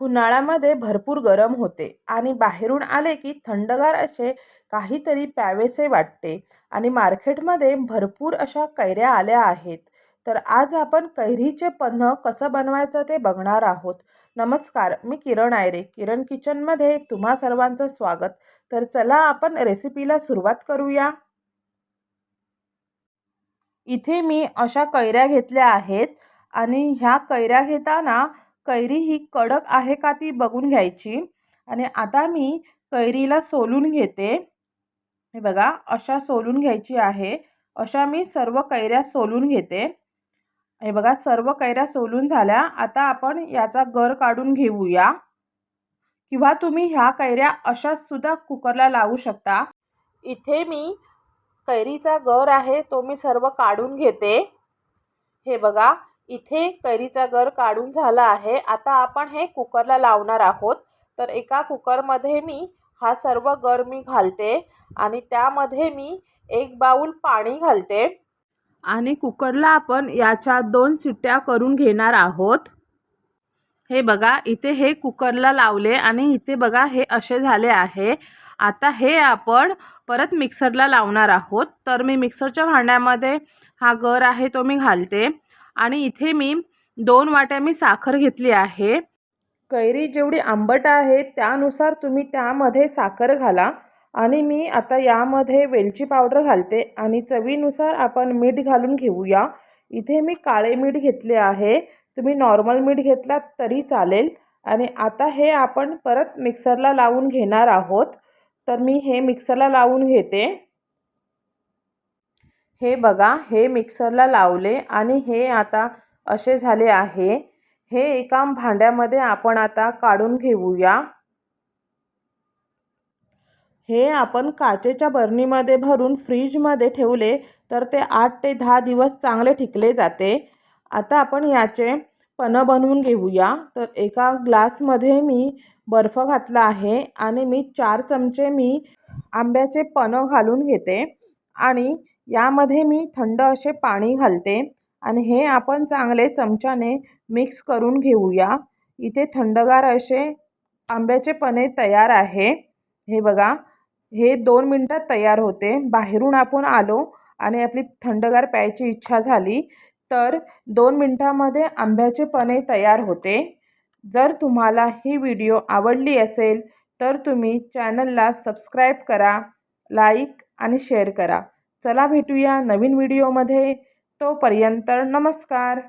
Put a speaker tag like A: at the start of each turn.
A: उन्हाळ्यामध्ये भरपूर गरम होते आणि बाहेरून आले की थंडगार असे काहीतरी प्यावेसे वाटते आणि मार्केटमध्ये भरपूर अशा कैऱ्या आल्या आहेत. तर आज आपण कैरीचे पन्ह कसं बनवायचं ते बघणार आहोत. नमस्कार मी किरण आयरे. किरण किचनमध्ये तुम्हा सर्वांचं स्वागत. तर चला आपण रेसिपीला सुरुवात करूया. इथे मी अशा कैऱ्या घेतल्या आहेत आणि ह्या कैऱ्या घेताना कैरी ही कडक आहे का ती बघून घ्यायची. आणि आता मी कैरीला सोलून घेते. हे बघा अशा सोलून घ्यायची आहे. अशा मी सर्व कैऱ्या सोलून घेते. हे बघा सर्व कैऱ्या सोलून झाल्या. आता आपण याचा गर काढून घेऊया. किंवा तुम्ही ह्या कैऱ्या अशाच सुद्धा कुकरला लावू शकता. इथे मी कैरीचा गर आहे तो मी सर्व काढून घेते. हे बघा इथे कैरीचा गर काढून झाला आहे. आता आपण हे कुकरला लावणार आहोत. तर एका कुकरमध्ये मी हा सर्व गर मी घालते आणि त्यामध्ये मी एक बाऊल पाणी घालते. आणि कुकरला आपण याच्या दोन सुट्ट्या करून घेणार आहोत. हे बघा इथे हे कुकरला लावले आणि इथे बघा हे असे झाले आहे. आता हे आपण परत मिक्सरला लावणार आहोत. तर मी मिक्सरच्या भांड्यामध्ये हा गर आहे तो मी घालते. आणि इथे मी दोन वाट्या मी साखर घेतली आहे. कैरी जेवढी आंबट आहे त्यानुसार तुम्ही त्यामध्ये साखर घाला. आणि मी आता यामध्ये वेलची पावडर घालते आणि चवीनुसार आपण मीठ घालून घेऊया. इथे मी काळे मीठ घेतले आहे. तुम्ही नॉर्मल मीठ घेतलात तरी चालेल. आणि आता हे आपण परत मिक्सरला लावून घेणार आहोत. तर मी हे मिक्सरला लावून घेते. हे बघा हे मिक्सरला लावले आणि हे आता असे झाले आहे. हे एका भांड्यामध्ये आपण आता काढून घेऊया. हे आपण काचेच्या बरणीमध्ये भरून फ्रीजमध्ये ठेवले तर ते आठ ते दहा दिवस चांगले टिकले जाते. आता आपण याचे पनं बनवून घेऊया. तर एका ग्लासमध्ये मी बर्फ घातला आहे आणि मी चार चमचे मी आंब्याचे पनं घालून घेते. आणि यामध्ये मी थंड असे पाणी घालते आणि हे आपण चांगले चमच्याने मिक्स करून घेऊया. इथे थंडगार असे आंब्याचे पने तयार आहे. हे बघा हे दोन मिनटात तयार होते. बाहेरून आपण आलो आणि आपली थंडगार प्यायची इच्छा झाली तर दोन मिनटामध्ये आंब्याचे पने तयार होते. जर तुम्हाला ही व्हिडिओ आवडली असेल तर तुम्ही चॅनलला सबस्क्राईब करा लाईक आणि शेअर करा. चला भेटूया नवीन व्हिडिओमध्ये. तोपर्यंत नमस्कार.